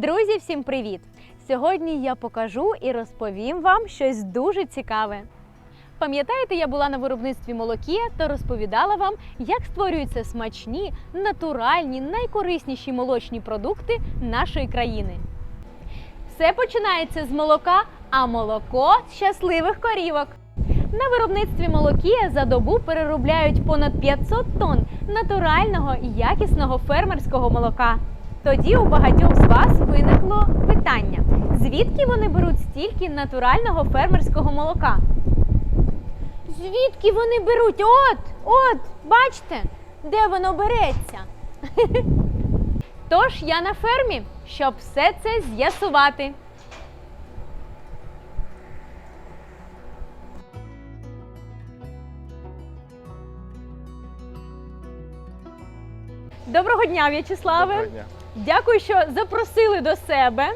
Друзі, всім привіт! Сьогодні я покажу і розповім вам щось дуже цікаве. Пам'ятаєте, я була на виробництві молокія та розповідала вам, як створюються смачні, натуральні, найкорисніші молочні продукти нашої країни. Все починається з молока, а молоко щасливих корівок. На виробництві молокія за добу переробляють понад 500 тонн натурального якісного фермерського молока. Тоді у багатьох з вас виникло питання: звідки вони беруть стільки натурального фермерського молока? Звідки вони беруть? От, от, бачите, де воно береться. Тож я на фермі, щоб все це з'ясувати. Доброго дня, В'ячеславе. Доброго дня. Дякую, що запросили до себе.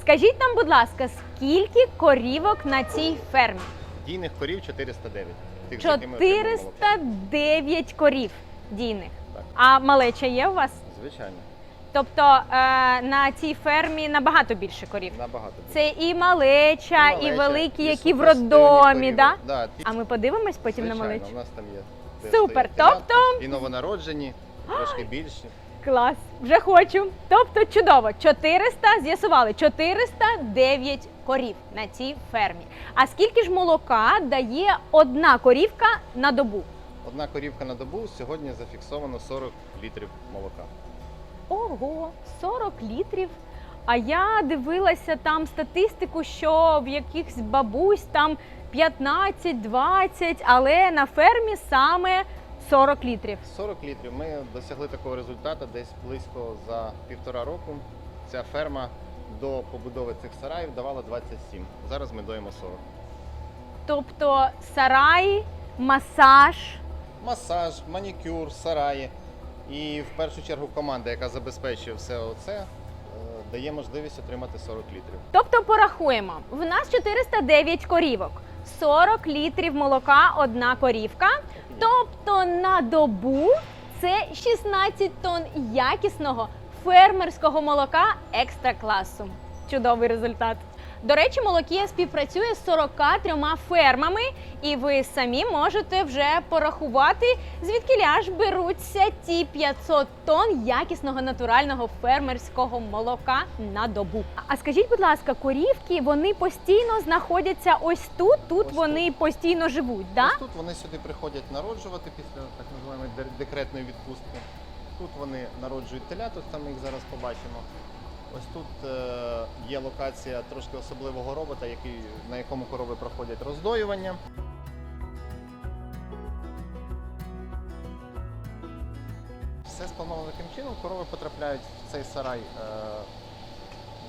Скажіть нам, будь ласка, скільки корівок на цій фермі? Дійних корів 409. Тих, з якими отримуємо молоко. 409 корів дійних. Так. А малеча є у вас? Звичайно, Тобто е, на цій фермі набагато більше корів. набагато більше. Це і малеча, і, малеча, великі, які в роддомі, да? Да, ті- А ми подивимось потім звичайно, на малечу. У нас там є. де Супер, телятка, тобто- І новонароджені, трошки більші. Клас, вже хочу. Тобто чудово. 400, з'ясували, 409 корів на цій фермі. А скільки ж молока дає одна корівка на добу? Одна корівка на добу сьогодні зафіксовано 40 літрів молока. Ого, 40 літрів. А я дивилася там статистику, що в якихось бабусь там 15-20, але на фермі саме 40 літрів. 40 літрів. Ми досягли такого результату десь близько за півтора року. Ця ферма до побудови цих сараїв давала 27. Зараз ми доїмо 40. Тобто сарай, масаж. масаж, манікюр, сараї. І в першу чергу команда, яка забезпечує все це, е, дає можливість отримати 40 літрів. Тобто порахуємо, в нас 409 корівок, 40 літрів молока одна корівка. Тобто на добу це 16 тонн якісного фермерського молока екстра класу. Чудовий результат. До речі, Молокія співпрацює з 43 фермами, і ви самі можете вже порахувати, звідки ж беруться ті 500 тонн якісного натурального фермерського молока на добу. А скажіть, будь ласка, корівки вони постійно знаходяться ось тут. Тут Ось вони постійно живуть, да? Ось тут вони сюди приходять народжувати після так називаємої дер- декретної відпустки. Тут вони народжують теляток, там ми їх зараз побачимо. Ось тут е, є локація трошки особливого робота, який, на якому корови проходять роздоювання. Все сплановано таким чином. Корови потрапляють в цей сарай е,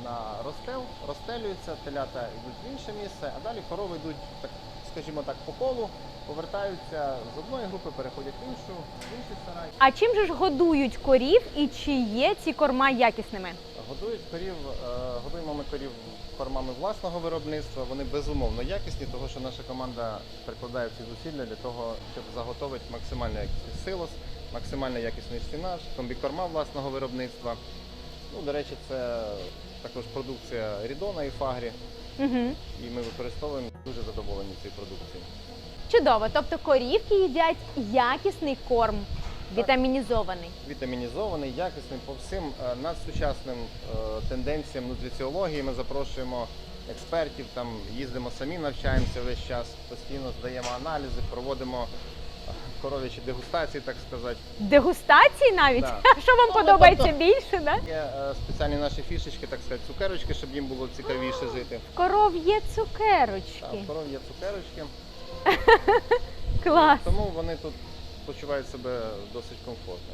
на розстел, розстелюються, телята йдуть в інше місце, а далі корови йдуть, так, скажімо так, по колу, повертаються з одної групи, переходять в іншу, в інший сарай. А чим же ж годують корів і чи є ці корма якісними? Годують корів, е, годуємо ми корів кормами власного виробництва. Вони безумовно якісні, тому що наша команда прикладає всі зусилля для того, щоб заготовити максимально якісний силос, максимально якісний стінаж, комбікорма власного виробництва. Ну, до речі, це також продукція Рідона і Фагрі, Угу. і ми використовуємо дуже задоволені цією продукцією. Чудово. Тобто корівки їдять якісний корм, вітамінізований. Вітамінізований, якісний по всім е, надсучасним е, тенденціям нутриціології. Ми запрошуємо експертів, там їздимо самі, навчаємося весь час, постійно здаємо аналізи, проводимо е, коров'ячі дегустації, так сказати. Дегустації навіть? Да. Що вам Ну, подобається тобто- більше, да? Є е, спеціальні наші фішечки, так сказати, цукерочки, щоб їм було цікавіше жити. В коров є Так, цукерочки. в коров є цукерочки, Клас. тому вони тут почувають себе досить комфортно.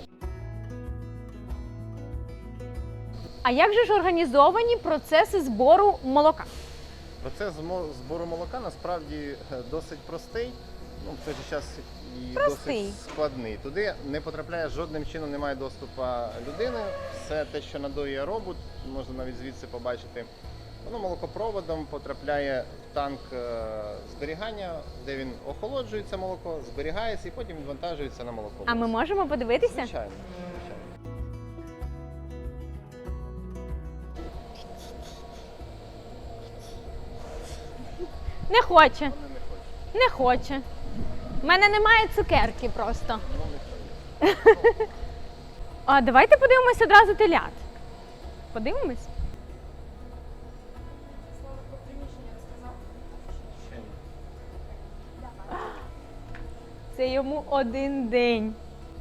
А як же ж організовані процеси збору молока? Процес збору молока насправді е, досить простий, ну в той же час і Простий. досить складний. Туди не потрапляє жодним чином, немає доступу людини. Все те, що надоює робот, можна навіть звідси побачити. Воно молокопроводом потрапляє в танк е, зберігання, де він охолоджується молоко, зберігається і потім відвантажується на молоко. А ми можемо подивитися? Звичайно. Не хоче. Вони не хочуть. Не хоче. У мене немає цукерки просто. Воно не хоче. А давайте подивимося одразу телят. Подивимось? Це йому один день.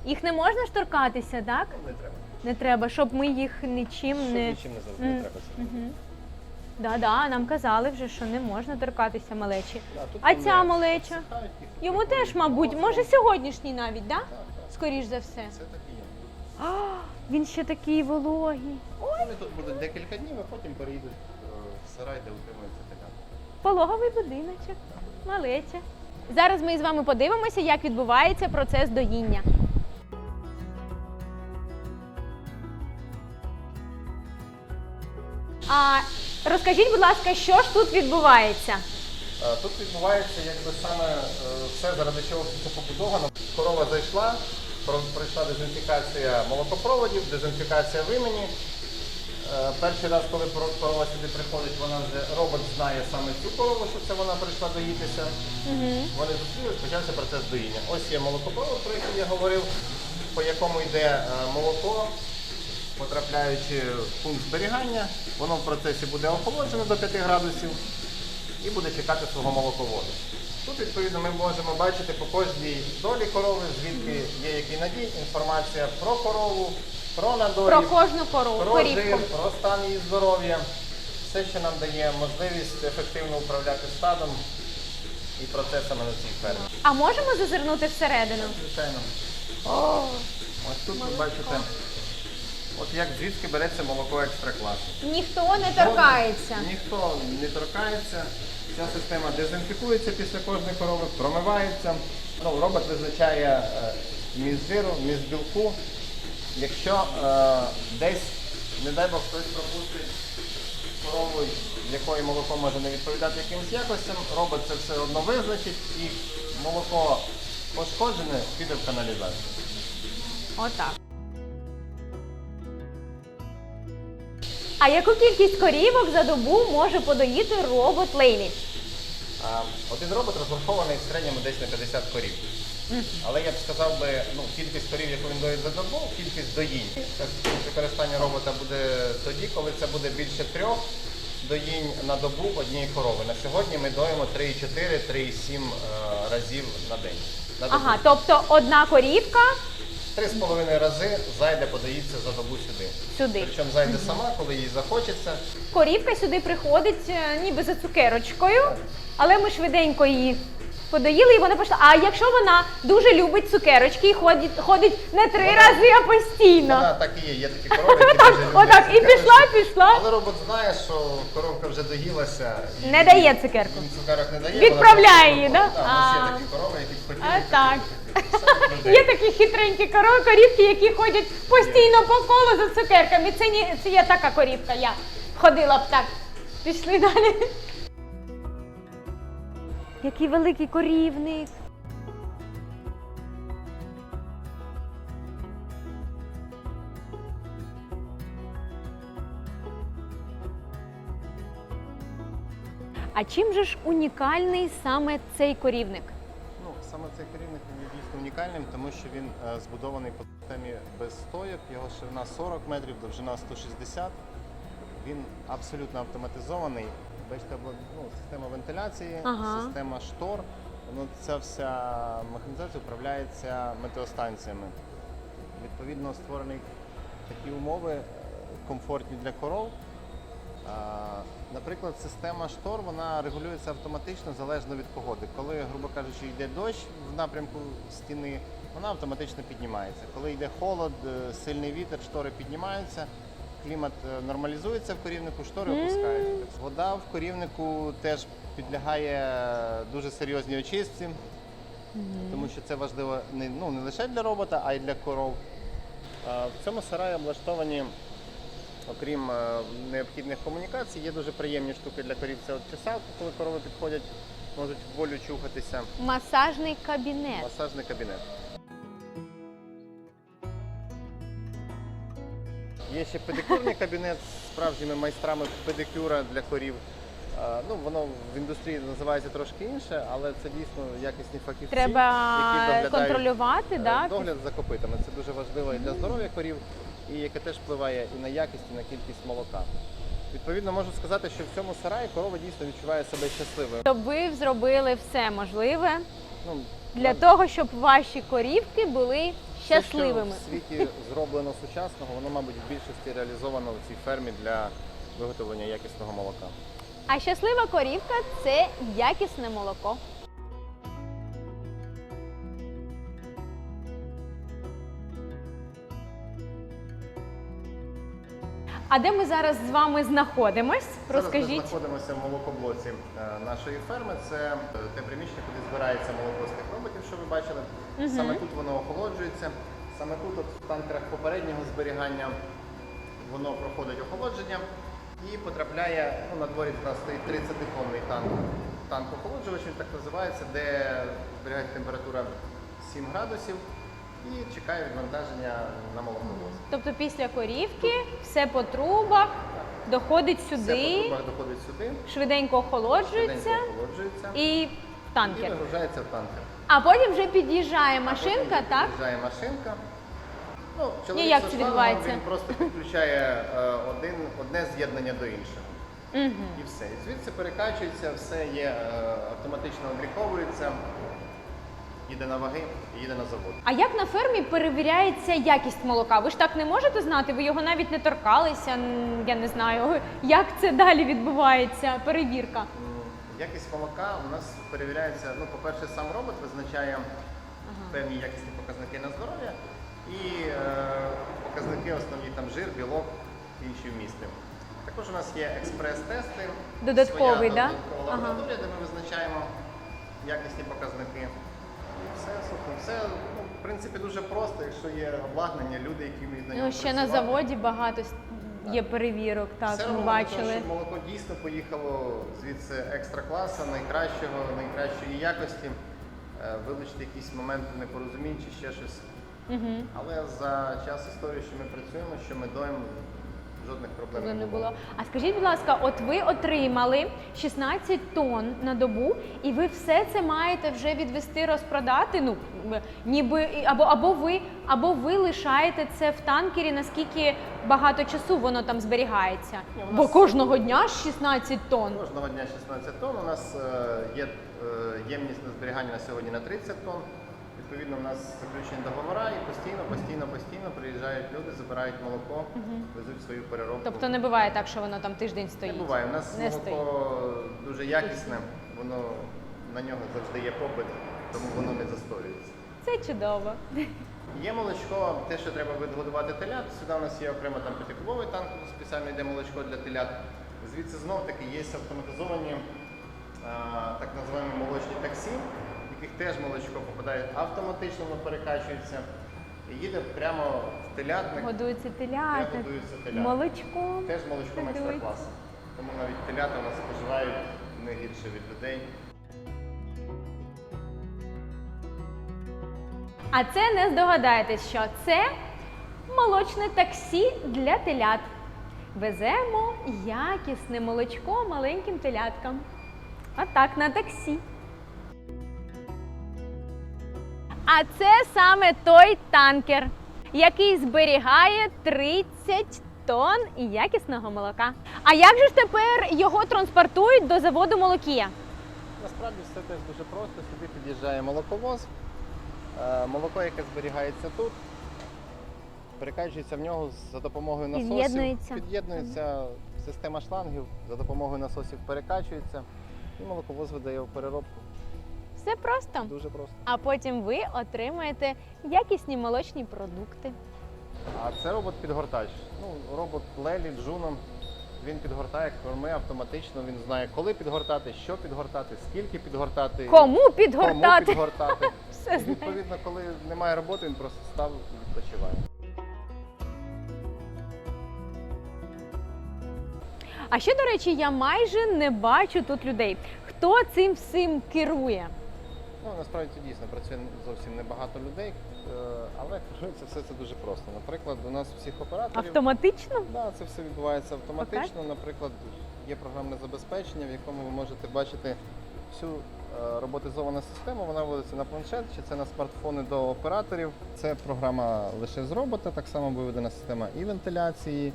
Їх не можна ж торкатися, так? Не треба. Не треба, щоб ми їх нічим Щоб не. нічим не завжди не треба. це. Угу. Да, да, нам казали вже, що не можна торкатися малечі. Да, тут А вони ця малеча? їх Йому теж, мабуть, може сьогоднішній навіть, да? Скоріш за все. Це так і є. А, він ще такий вологий. Вони тут будуть декілька днів, а потім переїдуть е, в сарай, де утримується така. Пологовий будиночок, малеча. Зараз ми з вами подивимося, як відбувається процес доїння. А розкажіть, будь ласка, що ж тут відбувається? Е, Тут відбувається якби саме е, все, заради чого це побудовано. Корова зайшла, про- пройшла дезінфікація молокопроводів, дезінфікація вимені. Е, Перший раз, коли корова сюди приходить, вона вже робот знає саме цю корову, що це вона прийшла доїтися. Угу. Вони зустрілись, почався процес доїння. Ось є молокопровод, про який я говорив, по якому йде е, молоко, потрапляючи в пункт зберігання, воно в процесі буде охолоджено до 5 градусів і буде чекати свого молоководу. Тут, відповідно, ми можемо бачити по кожній долі корови, звідки є який надій, інформація про корову, про надої, Про кожну корову, про жир, про стан її здоров'я. Все, що нам дає можливість ефективно управляти стадом і процесами на цій фермі. А можемо зазирнути всередину? Звичайно. О, Ось тут ви бачите, от як звідки береться молоко екстра класу. ніхто не торкається. Ніхто не торкається. Ця система дезінфікується після кожної корови, промивається. Ну, робот визначає е, міст жиру, міст білку. Якщо е, десь, не дай Бог, хтось пропустить корову, якої молоко може не відповідати якимось якостям, робот це все одно визначить і молоко пошкоджене піде в каналізацію. Отак. А яку кількість корівок за добу може подоїти робот Лейлі? А, Один робот розрахований в середньому десь на 50 корів. Але я б сказав би, ну, кількість корів, яку він доїть за добу, кількість доїнь. Використання робота буде тоді, коли це буде більше трьох доїнь на добу однієї корови. На сьогодні ми доїмо 3,4, 3,7 е, разів на день. На добу. Ага, тобто одна корівка Три з половиною рази зайде, подається за добу сюди. сюди. Причому зайде сама, коли їй захочеться. Корівка сюди приходить е, ніби за цукерочкою, але ми швиденько її подоїли і вона пішла. А якщо вона дуже любить цукерочки і ходить, ходить не три Вона- рази, а постійно. Вона так і є, є такі корови, які Отак, дуже люблять отак, і цукерочки. пішла, пішла. Але робот знає, що коровка вже доїлася. і Не дає цукерку. Цукерок не дає. Відправляє її, просто да? Да, у нас А. є такі корови, які хотіли. А так. Є такі хитренькі корови, корівки, які ходять постійно по колу за цукерками. Це, ні, це є така корівка. Я ходила б так. Пішли далі. Який великий корівник. А чим же ж унікальний саме цей корівник? Ну, саме цей керівник він дійсно унікальним, тому що він е, збудований по системі без стояк, його ширина 40 метрів, довжина 160. Він абсолютно автоматизований. Бачите, ну, система вентиляції, Ага. система штор. Ну, ця вся механізація управляється метеостанціями. Відповідно, створені такі умови е, комфортні для коров. Наприклад, система штор вона регулюється автоматично залежно від погоди. Коли, грубо кажучи, йде дощ в напрямку стіни, вона автоматично піднімається. Коли йде холод, е, сильний вітер, штори піднімаються, клімат е, нормалізується в корівнику, штори опускаються. Вода в корівнику теж підлягає дуже серйозній очистці, тому що це важливо не, ну, не лише для робота, а й для коров. А, В цьому сараї облаштовані Окрім е, необхідних комунікацій, є дуже приємні штуки для корів. Це от чесалка, коли корови підходять, можуть в волю чухатися. Масажний кабінет. Масажний кабінет. Є ще педикюрний кабінет з справжніми майстрами педикюра для корів. Е, Ну, воно в індустрії називається трошки інше, але це дійсно якісні фахівці, Треба які контролювати, Е, да? Догляд за копитами це дуже важливо і для здоров'я корів, і яке теж впливає і на якість, і на кількість молока. Відповідно, можу сказати, що в цьому сараї корова дійсно відчуває себе щасливою. Щоб ви зробили все можливе Ну, для ну, того, щоб ваші корівки були все. Що в світі зроблено сучасного, воно, мабуть, в більшості реалізовано в цій фермі для виготовлення якісного молока. А щаслива корівка це якісне молоко. А де ми зараз з вами знаходимось? Зараз ми знаходимося в молокоблоці е, нашої ферми. Це е, те приміщення, куди збирається молоко з тих роботів, що ви бачили. Мгм. Саме тут воно охолоджується. Саме тут, от, в танкерах попереднього зберігання, воно проходить охолодження і потрапляє. Ну, на дворі в стоїть 30-тонний танк. Танк охолоджувач, він так називається, де зберігається температура 7 градусів і чекає відвантаження на молоковоз. Тобто після корівки все по трубах доходить Все по сюди, трубах доходить сюди, швиденько охолоджується швиденько охолоджується і в і танкер. вигружається в танкер. А потім вже під'їжджає машинка, потім так? Приїжджає машинка. Ну, чоловік як зі це шлангом, відбувається? Він просто підключає е, один, одне з'єднання до іншого. Угу. І все. І звідси перекачується, все є е, автоматично обліковується, їде на ваги і їде на завод. А як на фермі перевіряється якість молока? Ви ж так не можете знати, ви його навіть не торкалися. Я не знаю, як це далі відбувається, перевірка. Якість молока у нас перевіряється. Ну, по-перше, сам робот визначає певні якісні показники на здоров'я і е, показники основні там жир, білок, і інші вмісти. Також у нас є експрес-тести. Додатковий, своя да? додаткова Ага. лабораторія, де ми визначаємо якісні показники. І все, собственно, все ну, в принципі дуже просто, якщо є обладнання, люди, які вміють на ньому Ну, ще на працювати. заводі багато с- є перевірок, так, Все ми того, бачили. щоб молоко дійсно поїхало звідси екстра класу, найкращого, найкращої якості. Е, Вилучити якісь моменти непорозумінь чи ще щось. Угу. Але за час історії, що ми працюємо, що ми доїмо, жодних проблем не було. А скажіть, будь ласка, от ви отримали 16 тонн на добу, і ви все це маєте вже відвести, розпродати? Ну ніби або або ви, або ви лишаєте це в танкері, наскільки багато часу воно там зберігається? Ні, у Бо кожного дня ж 16 тонн. Кожного дня 16 тонн. У нас е, є е, ємність на зберігання на сьогодні на 30 тонн. Відповідно, у нас заключені договори і постійно, постійно, постійно приїжджають люди, забирають молоко, везуть свою переробку. Тобто не буває так, що воно там тиждень стоїть. Не буває. У нас Не молоко дуже якісне, воно на нього завжди є попит, тому воно не застоюється. Це чудово. Є молочко, те, що треба відгодувати телят. Сюди у нас є окремо там п'ятикубовий танк, спеціально йде молочко для телят. Звідси знов таки є автоматизовані а, так називаємо молочні таксі, в яких теж молочко попадає автоматично, воно перекачується і їде прямо в телятник, Годуються де телята, годуються теляти. молочком. Теж молочком Годуються. екстра класу. Тому навіть телята у нас споживають не гірше від людей. А це не здогадаєтесь, що це молочне таксі для телят. Веземо якісне молочко маленьким теляткам. А так на таксі. А це саме той танкер, який зберігає 30 тонн якісного молока. А як же ж тепер його транспортують до заводу молокія? Насправді все теж дуже просто. Сюди під'їжджає молоковоз. Е, Молоко, яке зберігається тут, перекачується в нього за допомогою насосів. Під'єднується. Під'єднується система шлангів, за допомогою насосів перекачується. І молоковоз видає в переробку. Все просто. Дуже просто. А потім ви отримаєте якісні молочні продукти. А це робот-підгортач. Ну, робот Лелі, Джуно. Він підгортає корми автоматично, він знає, коли підгортати, що підгортати, скільки підгортати, Кому кому підгортати? підгортати. Все І знає. відповідно, коли немає роботи, він просто став і відпочиває. А ще, до речі, я майже не бачу тут людей. Хто цим всім керує? Ну насправді це дійсно працює зовсім небагато людей, е, але керується все це дуже просто. Наприклад, у нас всіх операторів Автоматично? да, це все відбувається автоматично. Наприклад, є програмне забезпечення, в якому ви можете бачити всю е, роботизовану систему. Вона вводиться на планшет чи це на смартфони до операторів. Це програма лише з робота, так само виведена система і вентиляції,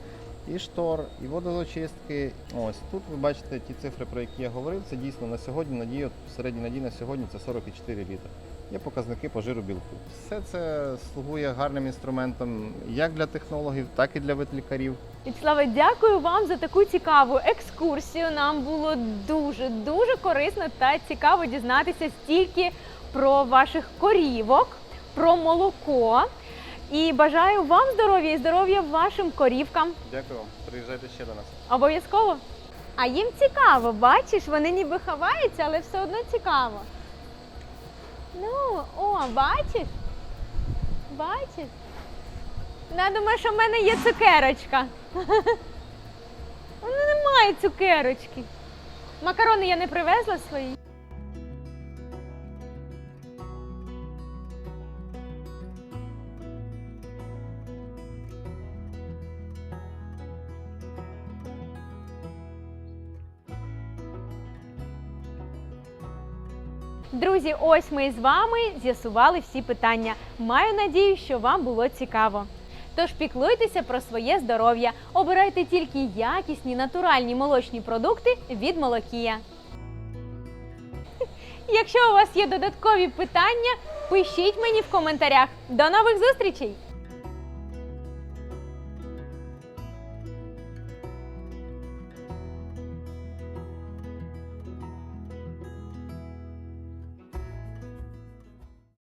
і штор, і водозачистки. Ось тут ви бачите ті цифри, про які я говорив. Це дійсно на сьогодні надія, середній надій на сьогодні це 44 літри. Є показники по жиру білку. Все це слугує гарним інструментом як для технологів, так і для ветлікарів. Вячеславе, дякую вам за таку цікаву екскурсію. Нам було дуже дуже корисно та цікаво дізнатися стільки про ваших корівок, про молоко. І бажаю вам здоров'я і здоров'я вашим корівкам. Дякую вам. Приїжджайте ще до нас. Обов'язково. А їм цікаво, бачиш, вони ніби ховаються, але все одно цікаво. Ну, о, бачиш? Бачиш? Я думаю, що в мене є цукерочка. У мене немає цукерочки. Макарони я не привезла свої. Друзі, ось ми з вами з'ясували всі питання. Маю надію, що вам було цікаво. Тож піклуйтеся про своє здоров'я, обирайте тільки якісні натуральні молочні продукти від Молокія. Якщо у вас є додаткові питання, пишіть мені в коментарях. До нових зустрічей!